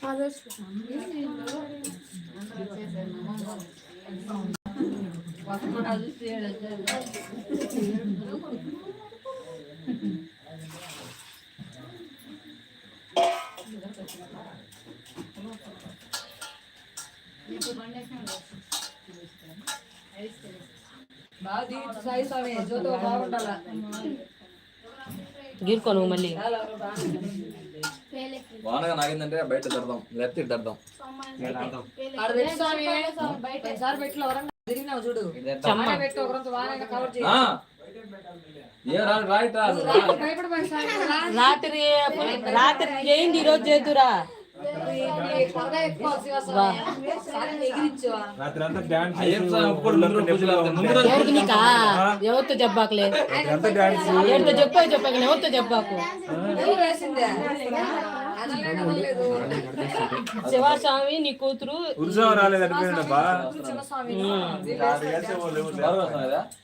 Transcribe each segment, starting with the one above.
బాగా దీవించు సాయి స్వామి జ్యోతో బాగుండాలా గీరుకో నువ్వు మళ్ళీ. వానగా నాగిందంటే బయట దడదాం లేకపోతే తిరిగినావు చూడు. రాత్రి రాత్రి చేయింది ఈరోజు చేతురా ఎవరికి నీకా? ఎవరితో చెప్పాకలే? ఎవరితో చెప్పాక? చెప్పాక ఎవరితో చెప్పాకు. శివస్వామి నీ కూతురు. ఉత్సవం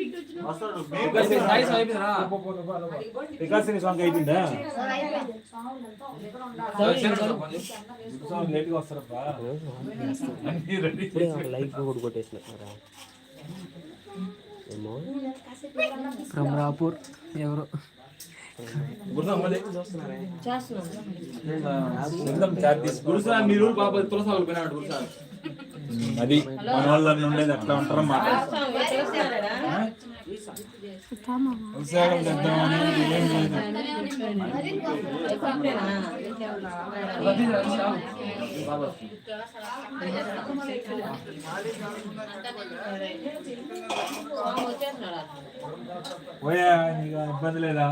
అనిపోయిందబ్బా చిన్న స్వామి. బాగా వస్తున్నాయి కదా? ధర్మస్వామి బాగా వేసింది. ఒకే ఒక చేత్తో పట్టుకో. చిన్న తీసుకో. ఉత్సవం మేలుకున్నాడు. ముసలోడైనప్పుడు ఊగినాడు. రా. పెద్ద నడిగి చేసారా? ఉత్సవం ఇది ఇంకో సాంగ్ అయిపోయిందా సరే, సరే, సరే, పని చేయి. ఉత్సవం లేట్గా వస్తారబ్బా లైఫ్ కూడా కొట్టేసినారా ఏమో భ్రమరాపూర్ ఎవరు గురుసాం మళ్ళీ. వెళ్దాం చాట్ తీసి గురుసాం మీ ఊరు పాప తులసాలు పోయినాడు గురుసాం అది మన వాళ్ళని ఉండేది ఎట్లా ఉంటారో మాట ఉత్సాహం తెద్దామని ఏం పోయా నీకు ఇబ్బంది లేదా?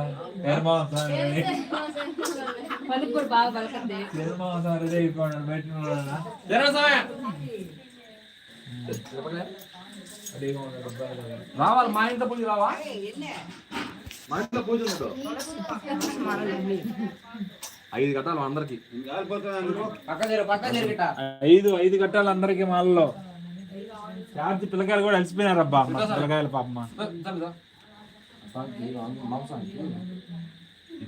నిర్మాణం సార్? పలుకు కూడా బాగా పలకండి. నిర్మాణం సార్? రెడీ అయిపోయాడు బయట రావాలి మా ఇంట్లో పూజ రావా? మా ఇంట్లో పూజ ఐదు కట్టాలి అందరికి. ఐదు ఐదు కట్టాలి అందరికి మాలలో. చార్జ్ పిల్లకాయలు కూడా అలసిపోయినారబ్బా మా పిల్లకాయలు పాపమ్మ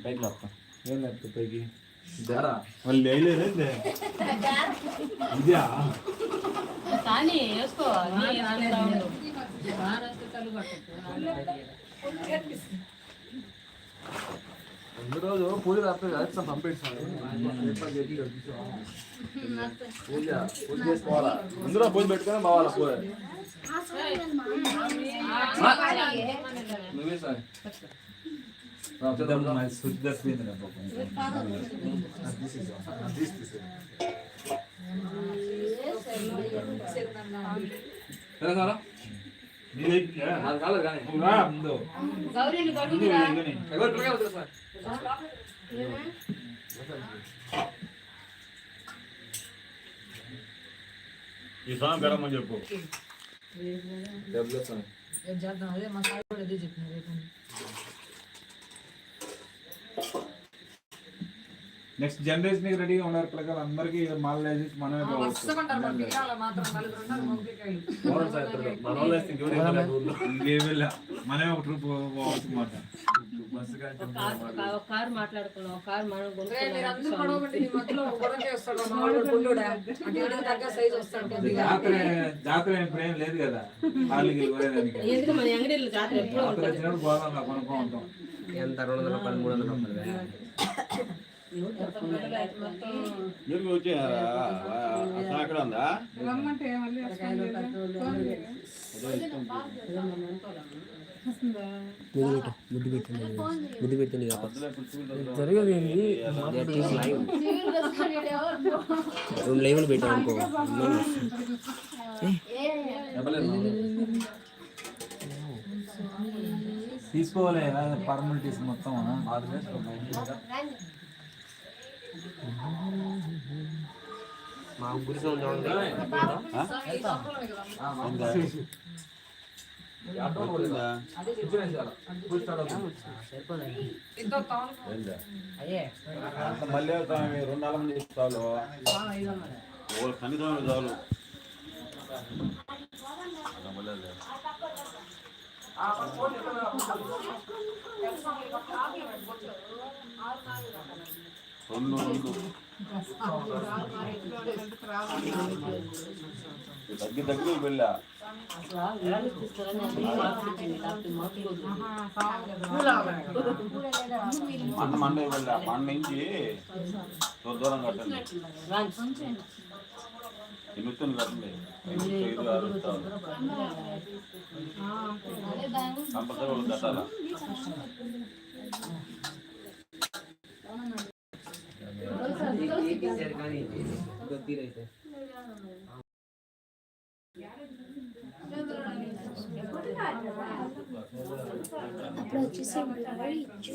పైకి వస్తాం ఏం లేదు పైకి? జరా వాళ్ళు వేయలేరు ఏంది? ఇదా కానీ వేసుకో నీ వేసుకుంటా ఉండు. ముందు రోజు పూజ రాత్రి రాత్రి పంపిస్తాను పూజ పూజ చేసుకోవాలా ముందు రోజు పూజ పెట్టుకొని పోవాలా పూజ నువ్వే సార్ సరే సారా కాలేదు కానీ ముందు. ఇదిగోని. ఎవరు పిల్లకాయలు వదిలేరు సార్ ఈ సాంగ్ గడమని చెప్పు డబ్బులు చేద్దాం అదే మా సాయి కూడా అదే చెప్పిన రేపు నెక్స్ట్ జనరేషన్కి రెడీగా ఉన్నారు పిల్లకాయలు అందరికి మాల వేసి మనమే లే. మనమే. ఒక ట్రిప్ పోవచ్చు మాట. కారు మాట్లాడుకున్నాం కారు మనం జాతర ఏం ప్రేమ లేదు కదా. ఎందుకు మన జాతర ఎప్పుడూ ఎంత? రెండు వందల? రూపాయలు మూడు వందల రూపాయలు మీరు వచ్చారా అక్కడ ఉందా? ముద్దు పెట్టింది ముద్దు పెట్టింది జరగదు ఏంది? లైవ్ రెండు లైవ్లు పెట్టాం అనుకో తీసుకోవాలి ఫార్మాలిటీస్ మొత్తం. మా గురి అంత మళ్ళీ రెండు నెలల మంది చాలు ఓ కనీసం చాలు రెండు రెండు తగ్గి తగ్గి వెళ్ళా మండ మంట వెళ్ళా. మండ నుంచి దూరం కట్టండి కట్టండి ఐదు ఆరు చాలు కంపల్సరీ వాళ్ళు కట్టాలా? కానీ తీరైతే అప్పుడు వచ్చేసి బ్లర్ ఇచ్చు.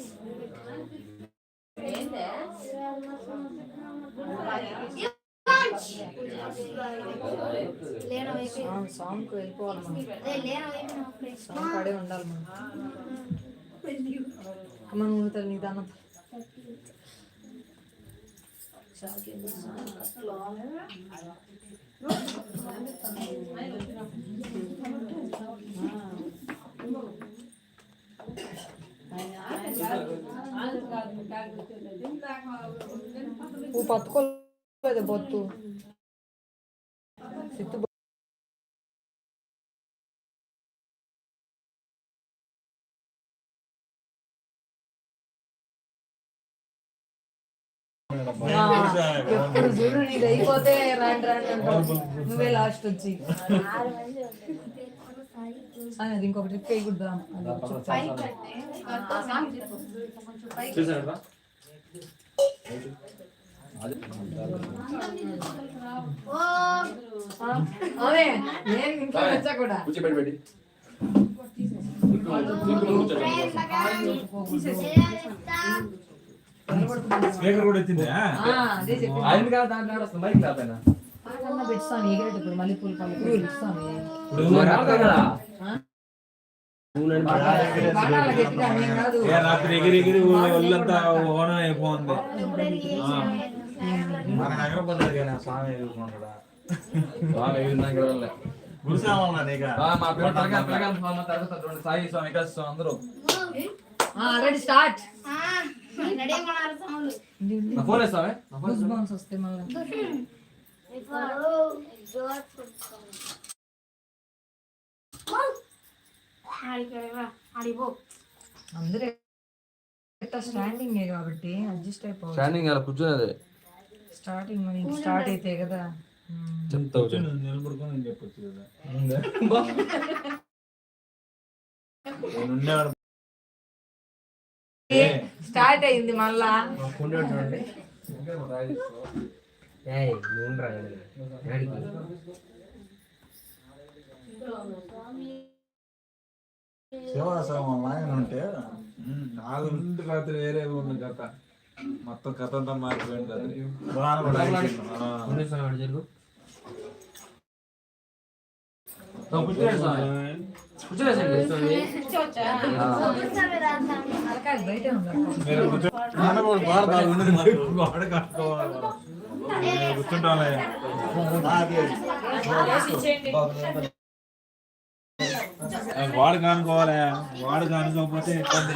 లేన వైపు సాంగ్కు వెళ్ళిపోవాలి మనం సాంగ్ కాడే ఉండాలి మనం అమ్మ నువ్వు తల్లి నీ దానం నువ్వు పట్టుకోలేదు బొత్తు సిత్తు ఎప్పుడు చూడు నీది అయిపోతే రాండి రాండి అంటావు. నువ్వే లాస్ట్ వచ్చి. ఆరు మంది సాయి, అది ఇంకొక ట్రిప్ వేయకూడదా. అవే నేను ఇంట్లో వచ్చా కూడా కూర్చోబెట్టి స్పీకర్ కూడా వచ్చింది ఆయన కాదు దాంట్లో వస్తుంది మైక్ మళ్ళీ పూలు పళ్ళు కాదు. ఏ రాత్రి ఎగిరి ఎగిరి ఒళ్ళంతా ఓనం అయిపోతుంది ఎగరపోతుంది కానీ స్వామి ఎగురుకుంటాడా స్వామి ఎగిరినాక ఎగరలే. ఆ, మా పిల్లలు పిల్లగాలు పిల్లగాలు స్వామి తరగతి చూడండి సాయి స్వామి వికాస్ స్వామి అందరూ. స్టార్ట్. నా ఫోన్ వేస్తావే ఆడిపో. స్టాండింగ్ కాబట్టి అడ్జస్ట్ అయిపోవాలి స్టాండింగ్ అలా కూర్చునేది. స్టార్టింగ్ మనకి స్టార్ట్ అయితే కదా. చెప్తావు నిలబడుకొని నేను చెప్పొచ్చు కదా. స్టార్ట్ అయింది మళ్ళా. శివాశ్రమం ఆయన ఉంటే నాలుగు రాత్రి వేరే ఉంది కథ. మొత్తం కథ అంతా మారిపోయింది వాడు కానుకోవాలి. గోడ కానుకోకపోతే ఇబ్బంది.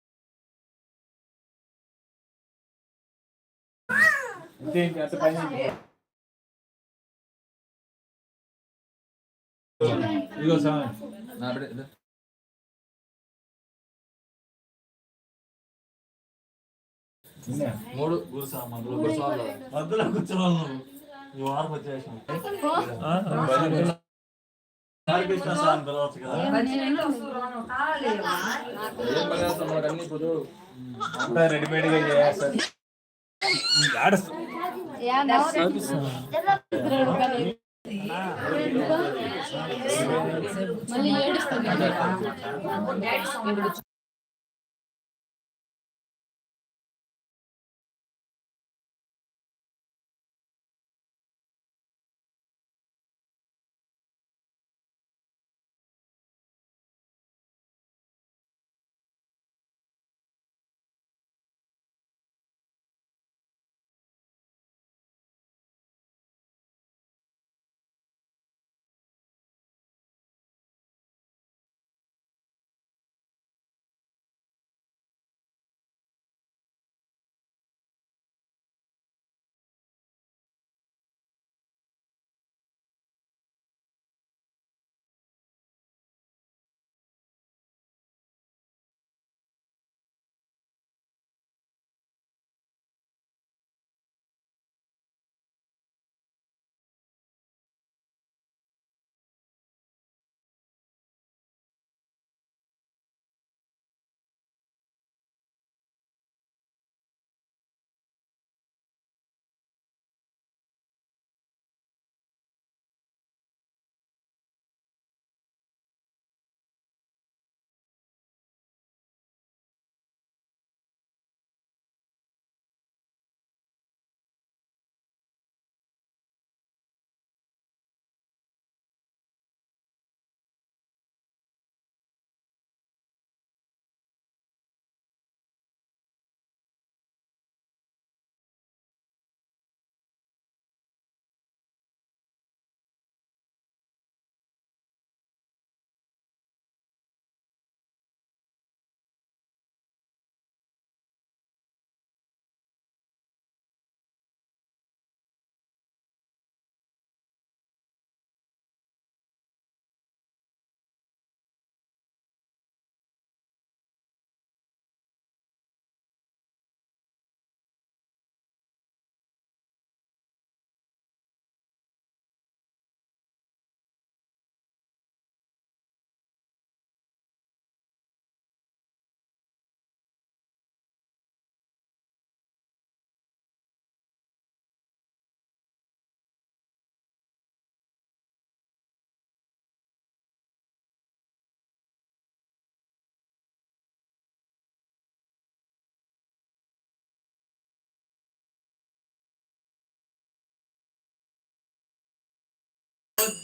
ఇంతే అంత పైన ఇదిగో స్వామి నా బిడ్డ. మూడు గురు సామాన్లు గురు సామాన్లు మధ్యలో కూర్చోవాలి నువ్వు. ఈ వారకు వచ్చేసాం హరికృష్ణ స్వామి పిలవచ్చు కదా? ఏం పని చేస్తాం మనకు అన్ని ఇప్పుడు? అంతా రెడీమేడ్గా చేస్తారు మళ్ళీ ఏడుస్తుంది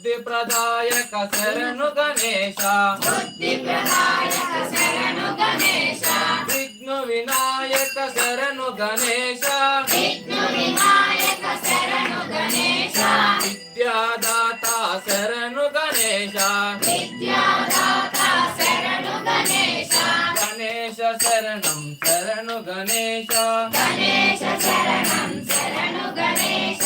డాడీ సౌండ్ బుద్ధి ప్రదాయక శరణు గణేశ. విఘ్న వినాయక శరణు గణేశ. విద్యాదాత శరణు గణేశ. గణేశ శరణం శరణు గణేశ. గణేశ శరణం శరణు గణేశ.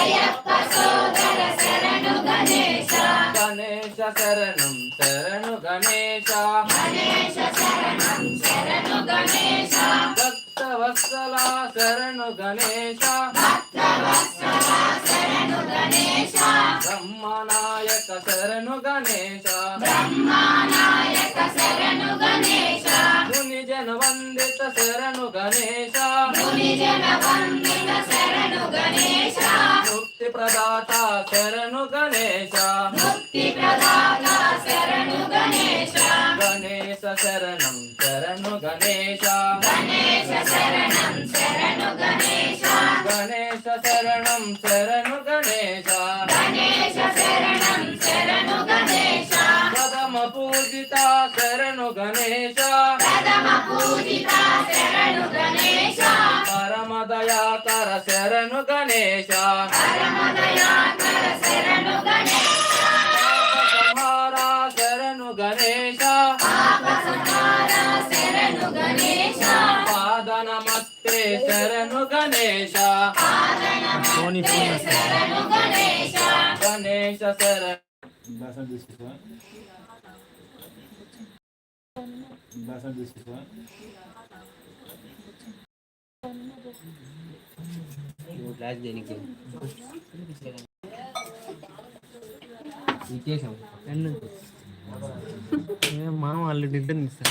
అయ్యప్ప సోదర శరణు గణేశ. గణేశ. శరణం శరణు గణేశ. భక్త వత్సల శరణు గణేశ. బ్రహ్మనాయక ముక్తి ప్రదాత శరణు గణేశ. గణేశ శరణం శరణు గణేశ. గణేశ శరణం శరణు గణేశ. పదమ పూజిత శరణు గణేశ. పరమ దయాకర శరణు గణేశ. సంహార శరణు గణేశ. పాద నమస్తే శరణు గణేశ. గణేశ. శరణు దర్శనం తీసుకుంటా దర్శనం తీసుకుంటా దేనికి ఇచ్చేసాం. మనం వాళ్ళు రిటర్న్ ఇస్తాం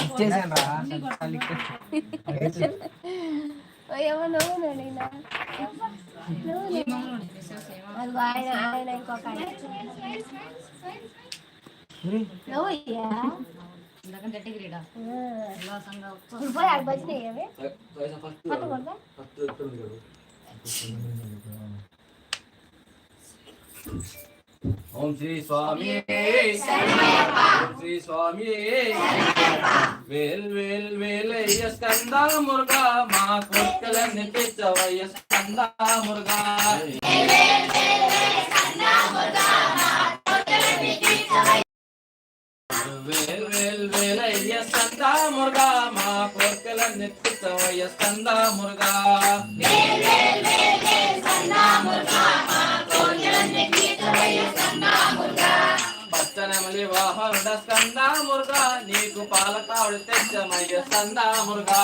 ఇచ్చేసాను ఆయన ఆయన ఇంకొక ఆయన నువ్వు ఇయ్యా? ఇప్పుడు పోయి ఆడ బజినాయి అవి పట్టు కొడతా ఓం శ్రీ స్వామి ఓం శ్రీ స్వామి వేల్ వేల్ వేలయ్య స్కంద మురుగా మా కొక్కలన్నీ తెచ్చవయ్య కొక్కలన్నీ స్కంద మురుగా. పచ్చనమలి వాహనుడ స్కంద మురుగా. నీకు పాలకావుడు తెచ్చమయ్య స్కంద మురుగా.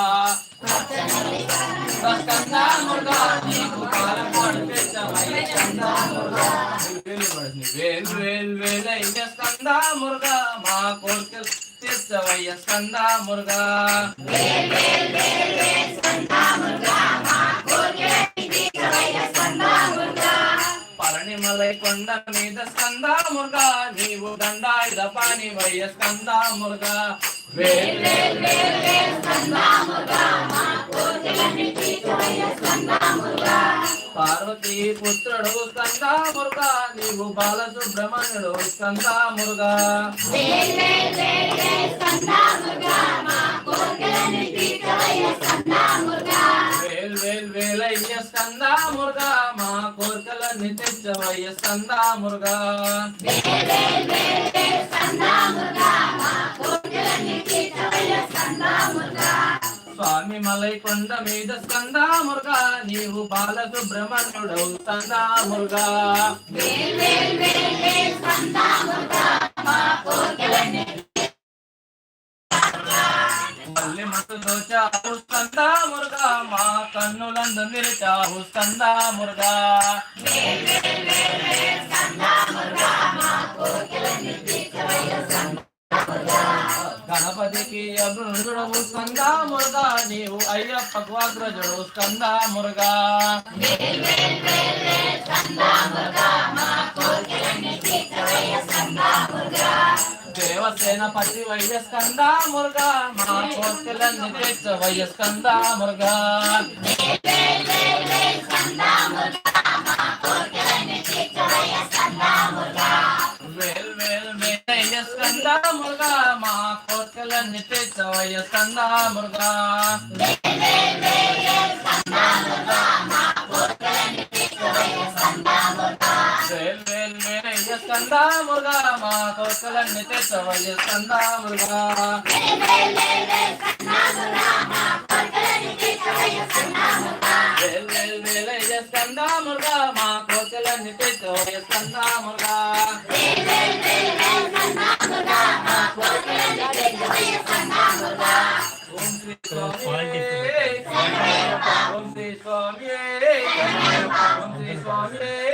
స్కంద మురుగా. నీకు పాలకావుడు తెచ్చమయ్య స్కంద మురుగా. వేల్ వేల్ వేలయ్య స్కంద మురుగా. మా కోరికలు తెచ్చవయ్య స్కంద మురుగా పళని మలై కొండ మీద స్కంద మురుగా నీవు దండాయుధ పాని వయ్య స్కంద మురుగా వేల్ వేల్ వేల్ వేల్ స్కంద మా కోరికలన్నీ తీర్చవయ్య స్కంద పార్వతీ పుత్రుడు స్కంద మురుగా నీవు బాలసుబ్రహ్మణ్యుడు స్కంద మురుగా వేల్ వేల్ వేలయ్య స్కంద మురుగా మా కోరికలన్నీ తెచ్చవయ్య స్కంద మురుగా. స్వామి మలై కొండ మీద స్కందా మురుగా. నీవు బాలసుబ్రహ్మణ్యుడు సందా మురుగా. మళ్ళీ మత్తు దోచావు స్కంద మురుగా మా కన్నులందు నిలిచావు స్కంద మురుగా. గణపతికి అగ్రుడు స్కందా మురుగా నీవు అయ్యప్పకు అగ్రజుడు స్కందా మురుగా మా కోరికలన్నీ తీర్చవయ్య స్కంద మురుగా. మా కోర్కెలన్నీ తెచ్చ వయ్య మురుగా. వేల్ వేల్ వేలయ్య స్కంద మురుగా. మా కోర్కెలన్నీ తెచ్చ వైయస్కంద మురుగా. వేల్ వేల్ స్కంద మురుగా మా కోర్కెలన్నీ తెచ్చ స్కంద మురుగా స్కంద మురుగా మా కోర్కెలన్నీ తెచ్చ స్కంద మురుగా ఓం శ్రీ స్వామి ఓం శ్రీ స్వామి ఓం శ్రీ స్వామి.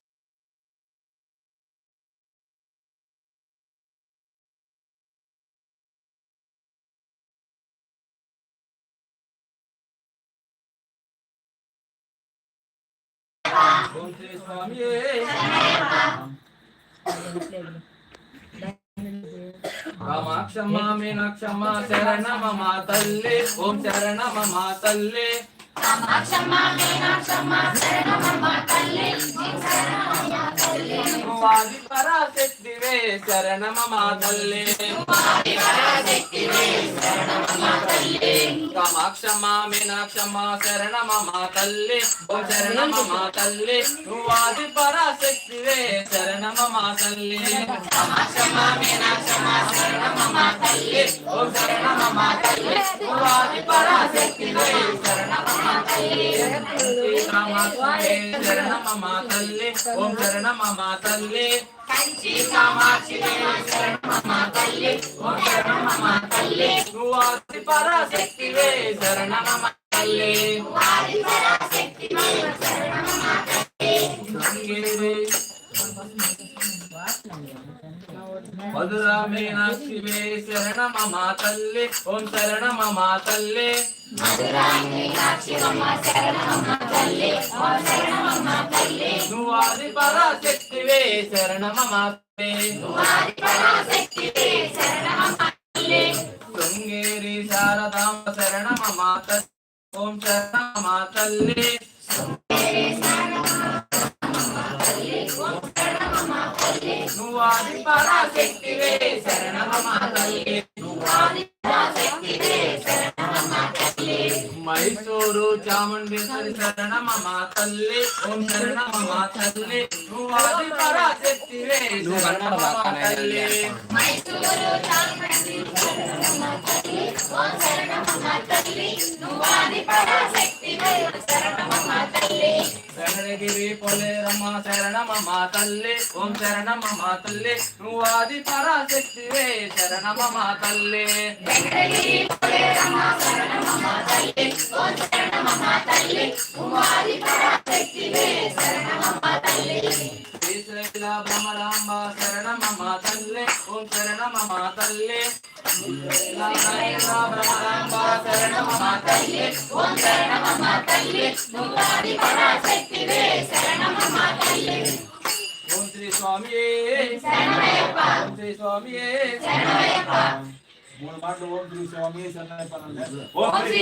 కామాక్షమ్మ మీనాక్షమ్మ మా తల్లి ఓం శరణమ మా తల్లి. వాది పరాశక్తివే శరణమమ తల్లి కామాక్షమ్మ మీనాక్షమ్మ శరణమమ తల్లి ఓం శరణమమ తల్లి వాది పరాశక్తివే శరణమమ తల్లి కామాక్షమ్మ మీనాక్షమ్మ శరణమమ తల్లి ఓం శరణమమ తల్లి వాది పరాశక్తివే శరణమమ తల్లి కామాక్షి శరణమమ తల్లి ఓం శరణమమ తల్లి కంచి కామాక్షి శరణమమ తల్లి ఓం శరణమమ తల్లి వాది పరాశక్తివే శరణమమ తల్లి శృంగేరి మధురా మీనాక్షివే శరణమమ తల్లి ఓం శరణమమ తల్లి నువ్వాది పరాశక్తివే శరణమమ తల్లి శృంగేరి శారదాంబ శరణమమ తల్లి ఓం శరణమమ తల్లి నువ్వాది ಚಾಮುಂಡೇಶ್ವರಿ ಶರಣ ಮಮ ತಲ್ಲೆ ಓಂ ಶರಣ ಮಮ ತಲ್ಲೆ ಭೂವಾದಿ ಪರಾಜೆತ್ತಿವೆ ಶರಣ ಮಮ ತಲ್ಲೆ ಮೈಸೂರು ಚಾಮುಂಡೇಶ್ವರಿ ಶರಣ ಮಮ మైసూరు చాముండేశ్వరి శరణమమ తల్లి. ఓం శరణమమ తల్లి. నువ్వాది పరాశక్తివే శరణమమ తల్లి. శరణగిరి పొలేరమ్మ తల్లి. ఓం శరణమమ తల్లి. నువ్వాది పరాశక్తివే శరణమమ తల్లి. శ్రీశైల భ్రమరాంబ శరణమమ తల్లి. ఓం శరణమమ తల్లి. శ్రీశైల భ్రమరాంబ శరణమమ తల్లి ఓం శరణమమ తల్లి ఓం శ్రీ స్వామి ఓం శ్రీ స్వామి మూడు మాటలు ఓం శ్రీ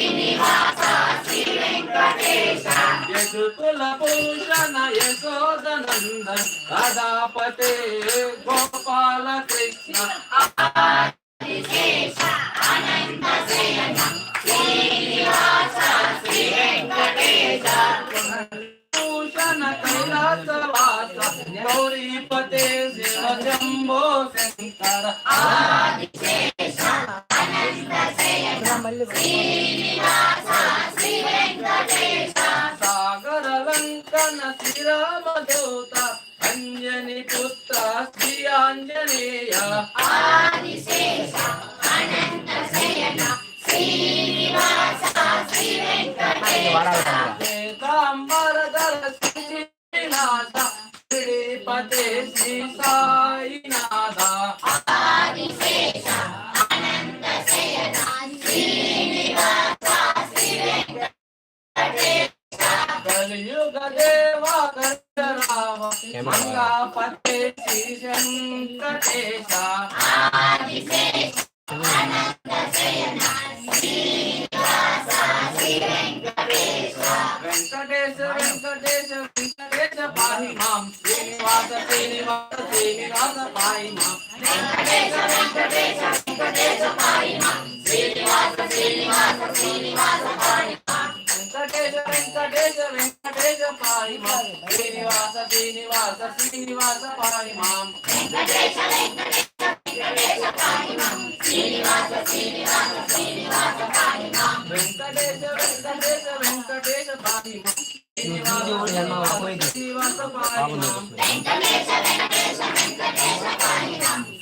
ಯಶೋದನಂದ ರಾಧಾಪತೆ ಗೋಪಾಲ ಕೃಷ್ಣ ಅನಂತ ಸೇನ ಶ್ರೀನಿವಾಸ ಶ್ರೀ ವೆಂಕಟೇಶ ಭೂಷಣ ಕೈಲಾಸವಾಸ ಗೌರಿಪತೆ ಶಿವ ಶಂಭೋ ಶಂಕರ ಆದಿಶೇಷ ಅನಂತ ಸೇನ ಶ್ರೀನಿವಾಸ ಶ್ರೀ ವೆಂಕಟೇಶ లంకన శ్రీరామదూత అంజని పుత్ర శ్రీ ఆంజనేయ. శ్వేతాంబరధర శ్రీనాథ శ్రీనివాస శ్రీనివాస శ్రీనివాస పాయి వెంకటేశ వెంకటేశ వెంకటేశ పాహి మాం శ్రీనివాస శ్రీనివాస శ్రీనివాస పాహి మాం వెంకటేశ వెంకటేశ వెంకటేశ పాహి మాం శ్రీనివాస శ్రీనివాస శ్రీనివాస పాహి మాం వెంకటేశ వెంకటేశ వెంకటేశ పాహి మాం శ్రీనివాస శ్రీనివాస శ్రీనివాస పాహి మాం వెంకటేశ వెంకటేశ వెంకటేశ వెంకటేశ వెంకటేశ పాహి మాం.